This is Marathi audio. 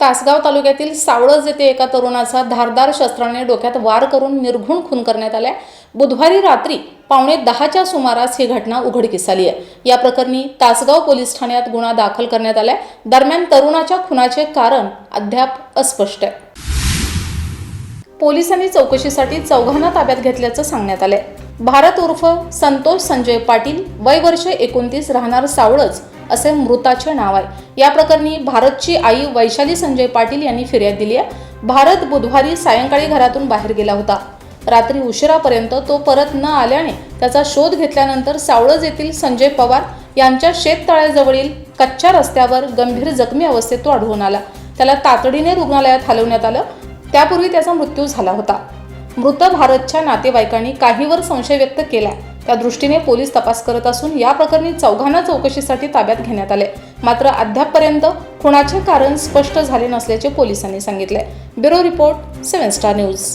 तासगाव तालुक्यातील सावळज येथे एका तरुणाचा धारदार शस्त्राने डोक्यात वार करून निर्घुण खून करण्यात आलाय. बुधवारी रात्री पावणे दहाच्या सुमारास ही घटना उघडकीस आली आहे. या प्रकरणी तासगाव पोलीस ठाण्यात गुन्हा दाखल करण्यात आलाय. दरम्यान तरुणाच्या खुनाचे कारण अद्याप अस्पष्ट आहे. पोलिसांनी चौकशीसाठी चौघांना ताब्यात घेतल्याचं सांगण्यात आलंय. भारत उर्फ संतोष संजय पाटील वय वर्ष एकोणतीस राहणार सावळज असे मृताचे नाव आहे. या प्रकरणी भारतची आई वैशाली संजय पाटील यांनी फिर्याद दिली आहे. भारत बुधवारी सायंकाळी घरातून बाहेर गेला होता. रात्री उशिरापर्यंत तो परत न आल्याने त्याचा शोध घेतल्यानंतर सावळज येथील संजय पवार यांच्या शेततळ्याजवळील कच्च्या रस्त्यावर गंभीर जखमी अवस्थेत तो आढळून आला. त्याला तातडीने रुग्णालयात हलवण्यात आलं. त्यापूर्वी त्याचा मृत्यू झाला होता. मृत भारतच्या नातेवाईकांनी काहीवर संशय व्यक्त केला त्या दृष्टीने पोलीस तपास करत असून या प्रकरणी चौघांना चौकशीसाठी ताब्यात घेण्यात आले मात्र अद्यापपर्यंत खुणाचे कारण स्पष्ट झाले नसल्याचे पोलिसांनी सांगितले bureau report seven star news.